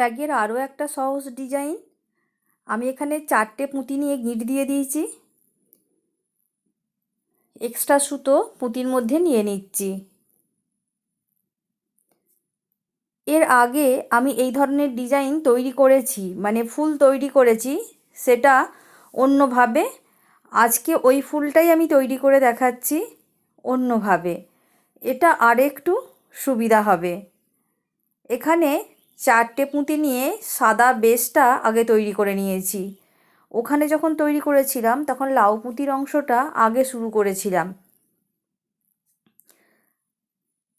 ব্যাগের আরও একটা সহজ ডিজাইন। আমি এখানে চারটে পুঁতি নিয়ে গিঁট দিয়ে দিয়েছি। এক্সট্রা সুতো পুঁতির মধ্যে নিয়ে নিচ্ছি। এর আগে আমি এই ধরনের ডিজাইন তৈরি করেছি মানে ফুল তৈরি করেছি, সেটা অন্যভাবে। আজকে ওই ফুলটাই আমি তৈরি করে দেখাচ্ছি অন্যভাবে। এটা আরেকটু সুবিধা হবে। এখানে চারটে পুঁতি নিয়ে সাদা বেসটা আগে তৈরি করে নিয়েছি। ওখানে যখন তৈরি করেছিলাম, তখন লাউ পুঁতির অংশটা আগে শুরু করেছিলাম।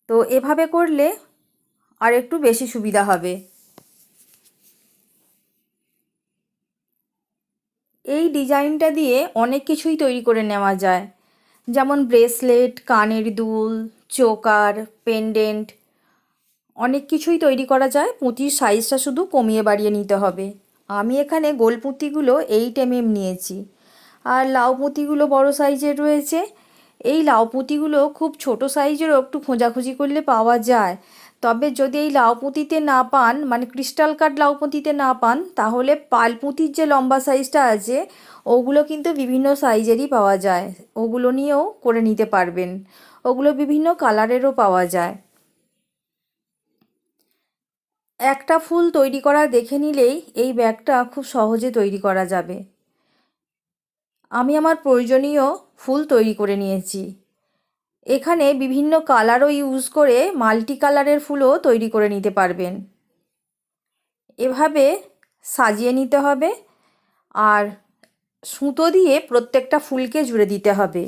তো এভাবে করলে আর একটু বেশি সুবিধা হবে। এই ডিজাইনটা দিয়ে অনেক কিছুই তৈরি করে নেওয়া যায়। যেমন ব্রেসলেট, কানের দুল, চোকার, পেন্ডেন্ট অনেক কিছুই তৈরি করা যায়, পুঁতির সাইজটা শুধু কমিয়ে বাড়িয়ে নিতে হবে। আমি এখানে গোল পুঁতিগুলো এইট এম এম নিয়েছি। আর লাউ পুঁতিগুলো বড় সাইজের রয়েছে। এই লাউ পুঁতিগুলো খুব ছোট সাইজেরও একটু খোঁজাখুঁজি করলে পাওয়া যায়। তবে যদি এই লাউ পুঁতিতে না পান মানে ক্রিস্টাল কাট লাউ পুঁতিতে না পান, তাহলে পাল পুঁতির যে লম্বা সাইজটা আছে, ওগুলো কিন্তু বিভিন্ন সাইজেরই পাওয়া যায়। ওগুলো নিয়েও করে নিতে পারবেন। ওগুলো বিভিন্ন কালারেরও পাওয়া যায়। একটা ফুল তৈরি করা দেখে নিলেই এই ব্যাগটা খুব সহজে তৈরি করা যাবে। আমি আমার প্রয়োজনীয় ফুল তৈরি করে নিয়েছি। এখানে বিভিন্ন কালারও ইউজ করে মাল্টি কালারের ফুলও তৈরি করে নিতে পারবেন। এভাবে সাজিয়ে নিতে হবে আর সুতো দিয়ে প্রত্যেকটা ফুলকে জুড়ে দিতে হবে।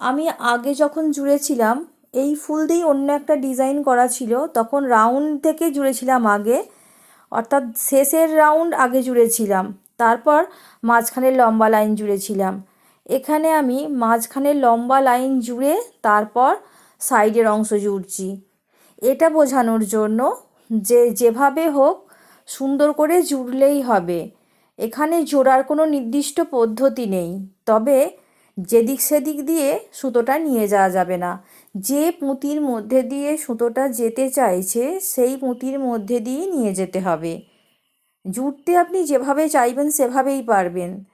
আমি আগে যখন জুড়েছিলাম এই ফুল দিয়েই অন্য একটা ডিজাইন করা ছিল। তখন রাউন্ড থেকে জুড়েছিলাম আগে, অর্থাৎ শেষের রাউন্ড আগে জুড়েছিলাম। তারপর মাঝখানের লম্বা লাইন জুড়েছিলাম। এখানে আমি মাঝখানের লম্বা লাইন জুড়ে তারপর সাইডের অংশ জুড়ছি। এটা বোঝানোর জন্য যে যেভাবে হোক সুন্দর করে জুড়লেই হবে। এখানে জোড়ার কোনো নির্দিষ্ট পদ্ধতি নেই, তবে যেদিক সেদিক দিয়ে সুতোটা নিয়ে যাওয়া যাবে না। যে পুঁতির মধ্যে দিয়ে সুতোটা যেতে চাইছে, সেই পুঁতির মধ্যে দিয়ে নিয়ে যেতে হবে। জুটতে আপনি যেভাবে চাইবেন, সেভাবেই পারবেন।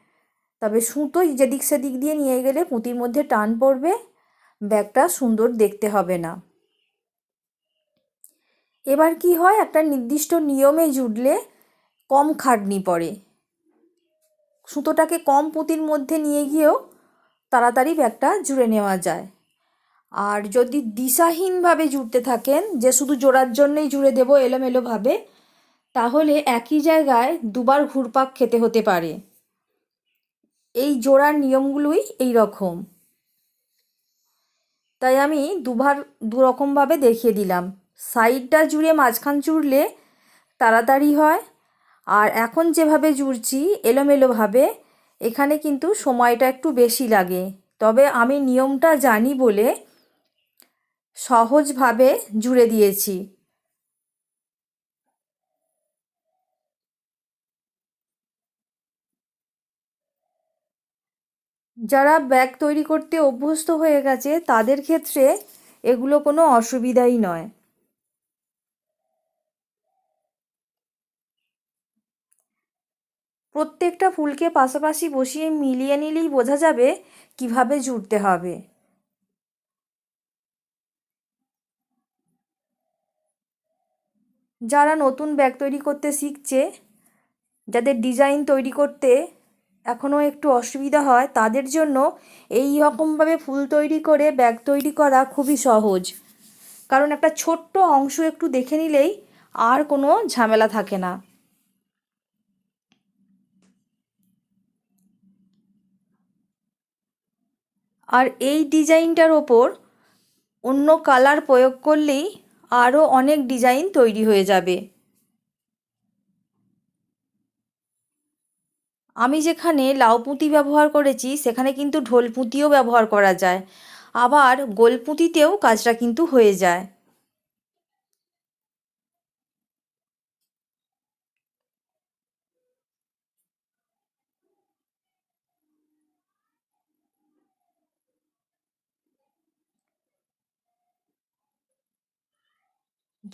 তবে সুতো যেদিক সেদিক দিয়ে নিয়ে গেলে পুঁতির মধ্যে টান পড়বে, ব্যাগটা সুন্দর দেখতে হবে না। এবার কি হয়, একটা নির্দিষ্ট নিয়মে জুটলে কম খাটনি পড়ে। সুতোটাকে কম পুঁতির মধ্যে নিয়ে গিয়েও তাড়াতাড়ি ব্যাগটা জুড়ে নেওয়া যায়। আর যদি দিশাহীনভাবে জুড়তে থাকেন, যে শুধু জোড়ার জন্যই জুড়ে দেবো এলোমেলোভাবে, তাহলে একই জায়গায় দুবার ঘুরপাক খেতে হতে পারে। এই জোড়ার নিয়মগুলোই এই রকম। তাই আমি দুবার দুরকমভাবে দেখিয়ে দিলাম। সাইডটা জুড়ে মাঝখান জুড়লে তাড়াতাড়ি হয়। আর এখন যেভাবে জুড়ছি এলোমেলোভাবে, এখানে কিন্তু সময়টা একটু বেশি লাগে। তবে আমি নিয়মটা জানি বলে সহজভাবে জুড়ে দিয়েছি। যারা ব্যাগ তৈরি করতে অভ্যস্ত হয়ে গেছে, তাদের ক্ষেত্রে এগুলো কোনো অসুবিধাই নয়। প্রত্যেকটা ফুলকে পাশাপাশি বসিয়ে মিলিয়ে নিলেই বোঝা যাবে কীভাবে জুড়তে হবে। যারা নতুন ব্যাগ তৈরি করতে শিখছে, যাদের ডিজাইন তৈরি করতে এখনও একটু অসুবিধা হয়, তাদের জন্য এই রকমভাবে ফুল তৈরি করে ব্যাগ তৈরি করা খুবই সহজ। কারণ একটা ছোট্ট অংশ একটু দেখে নিলেই আর কোনো ঝামেলা থাকে না। আর এই ডিজাইনটার ওপর অন্য কালার প্রয়োগ করলেই আরও অনেক ডিজাইন তৈরি হয়ে যাবে। আমি যেখানে লাউ পুঁতি ব্যবহার করেছি, সেখানে কিন্তু ঢোল পুঁতিও ব্যবহার করা যায়। আবার গোল পুঁতিতেও কাজটা কিন্তু হয়ে যায়।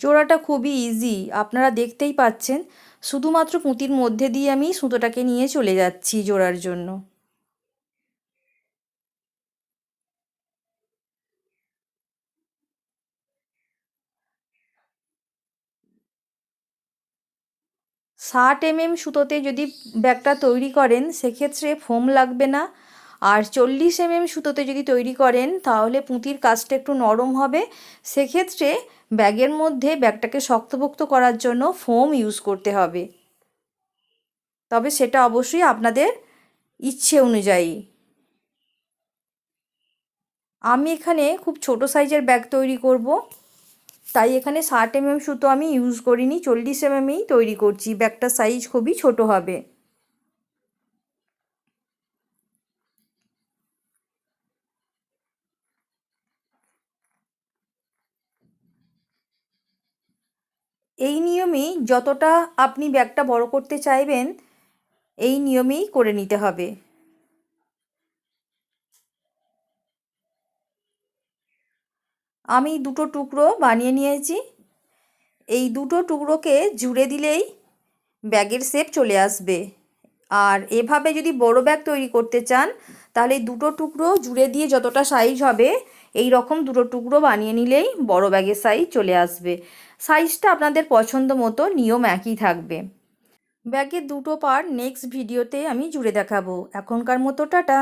জোড়াটা খুবই ইজি আপনারা দেখতেই পাচ্ছেন। শুধুমাত্র পুঁতির মধ্যে দিয়ে আমি সুতোটাকে নিয়ে চলে যাচ্ছি জোড়ার জন্য। ষাট এমএম সুতোতে যদি ব্যাগটা তৈরি করেন, সেক্ষেত্রে ফোম লাগবে না। আর চল্লিশ এমএম সুতোতে যদি তৈরি করেন, তাহলে পুঁতির কাজটা একটু নরম হবে। সেক্ষেত্রে ব্যাগের মধ্যে ব্যাগটাকে শক্তপোক্ত করার জন্য ফোম ইউজ করতে হবে। তবে সেটা অবশ্যই আপনাদের ইচ্ছে অনুযায়ী। আমি এখানে খুব ছোট সাইজের ব্যাগ তৈরি করব। তাই এখানে ষাট এমএম সুতো আমি ইউজ করিনি, চল্লিশ এমএমেই তৈরি করছি। ব্যাগটার সাইজ খুবই ছোট হবে। এই নিয়মেই যতটা আপনি ব্যাগটা বড় করতে চাইবেন, এই নিয়মেই করে নিতে হবে। আমি দুটো টুকরো বানিয়ে নিয়েছি। এই দুটো টুকরোকে জুড়ে দিলেই ব্যাগের শেপ চলে আসবে। আর এভাবে যদি বড় ব্যাগ তৈরি করতে চান, তাহলে দুটো টুকরো জুড়ে দিয়ে যতটা সাইজ হবে এই রকম দুটো টুকরো বানিয়ে নিলেই বড় ব্যাগের সাইজ চলে আসবে। সাইজটা আপনাদের পছন্দ মতো নিয়ম একই থাকবে। ব্যাগের দুটো পার নেক্সট ভিডিওতে আমি জুড়ে দেখাবো। এখনকার মতো টাটা।